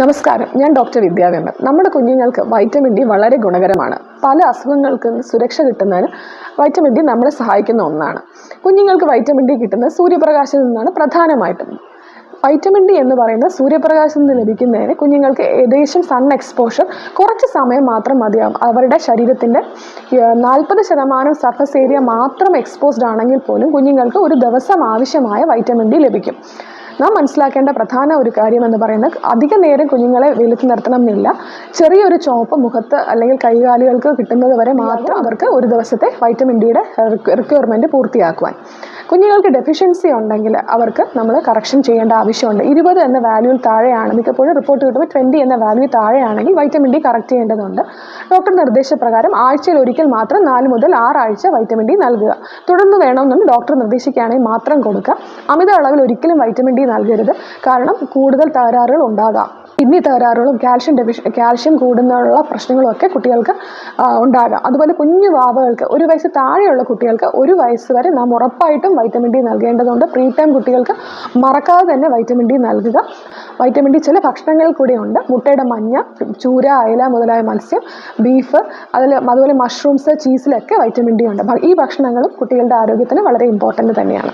നമസ്കാരം. ഞാൻ ഡോക്ടർ വിദ്യാവേമ്പൻ നമ്മുടെ കുഞ്ഞുങ്ങൾക്ക് വൈറ്റമിൻ ഡി വളരെ ഗുണകരമാണ്. പല അസുഖങ്ങൾക്കും സുരക്ഷ കിട്ടുന്നതിന് വൈറ്റമിൻ ഡി നമ്മളെ സഹായിക്കുന്ന ഒന്നാണ്. കുഞ്ഞുങ്ങൾക്ക് വൈറ്റമിൻ ഡി കിട്ടുന്നത് സൂര്യപ്രകാശത്തിൽ നിന്നാണ് പ്രധാനമായിട്ടും. വൈറ്റമിൻ ഡി എന്ന് പറയുന്നത് സൂര്യപ്രകാശത്തിൽ നിന്ന് ലഭിക്കുന്നതിന് കുഞ്ഞുങ്ങൾക്ക് ഏകദേശം സൺ എക്സ്പോഷർ കുറച്ച് സമയം മാത്രം മതിയാകും അവരുടെ ശരീരത്തിന്റെ നാൽപ്പത് ശതമാനം സർഫസ് ഏരിയ മാത്രം എക്സ്പോസ്ഡ് ആണെങ്കിൽ പോലും കുഞ്ഞുങ്ങൾക്ക് ഒരു ദിവസം ആവശ്യമായ വൈറ്റമിൻ ഡി ലഭിക്കും. നാം മനസ്സിലാക്കേണ്ട പ്രധാന ഒരു കാര്യം എന്ന് പറയുന്നത് അധിക നേരം കുഞ്ഞുങ്ങളെ വെയിലത്ത് നിർത്തണം എന്നില്ല ചെറിയൊരു ചോപ്പ് മുഖത്ത് അല്ലെങ്കിൽ കൈകാലുകൾക്ക് കിട്ടുന്നത് വരെ മാത്രം അവർക്ക് ഒരു ദിവസത്തെ വൈറ്റമിൻ ഡിയുടെ റിക്വയർമെന്റ് പൂർത്തിയാക്കുവാൻ. കുഞ്ഞുങ്ങൾക്ക് ഡെഫിഷ്യൻസി ഉണ്ടെങ്കിൽ അവർക്ക് നമ്മൾ കറക്ഷൻ ചെയ്യേണ്ട ആവശ്യമുണ്ട്. ഇരുപത് എന്ന വാല്യൂ താഴെയാണ്. മിക്കപ്പോഴും റിപ്പോർട്ട് കിട്ടുമ്പോൾ ട്വന്റി എന്ന വാല്യൂ താഴെയാണെങ്കിൽ വൈറ്റമിൻ ഡി കറക്റ്റ് ചെയ്യേണ്ടതുണ്ട്. ഡോക്ടർ നിർദ്ദേശപ്രകാരം ആഴ്ചയിൽ ഒരിക്കൽ മാത്രം നാല് മുതൽ ആറാഴ്ച വൈറ്റമിൻ ഡി നൽകുക. തുടർന്ന് വേണമെന്നും ഡോക്ടർ നിർദ്ദേശിക്കുകയാണെങ്കിൽ മാത്രം കൊടുക്കുക. അമിത അളവിൽ ഒരിക്കലും വൈറ്റമിൻ ഡി നൽകരുത്. കാരണം കൂടുതൽ തകരാറുകൾ ഉണ്ടാകാം. കിഡ്നി തകരാറുകളും കാൽഷ്യം ഡെഫിഷ കാൽഷ്യം കൂടുന്നതിനുള്ള പ്രശ്നങ്ങളും ഒക്കെ കുട്ടികൾക്ക് ഉണ്ടാകാം. അതുപോലെ കുഞ്ഞു വാവകൾക്ക് ഒരു വയസ്സ് താഴെയുള്ള കുട്ടികൾക്ക് ഒരു വയസ്സ് വരെ നാം ഉറപ്പായിട്ടും വൈറ്റമിൻ ഡി നൽകേണ്ടതുണ്ട്. പ്രീ ടൈം കുട്ടികൾക്ക് മറക്കാതെ തന്നെ വൈറ്റമിൻ ഡി നൽകുക. വൈറ്റമിൻ ഡി ചില ഭക്ഷണങ്ങളിൽ കൂടെ ഉണ്ട് മുട്ടയുടെ മഞ്ഞ ചൂര അയല മുതലായ മത്സ്യം ബീഫ് അതിൽ അതുപോലെ മഷ്റൂംസ് ചീസിലൊക്കെ വൈറ്റമിൻ ഡി ഉണ്ട്. ഈ ഭക്ഷണങ്ങളും കുട്ടികളുടെ ആരോഗ്യത്തിന് വളരെ ഇമ്പോർട്ടന്റ് തന്നെയാണ്.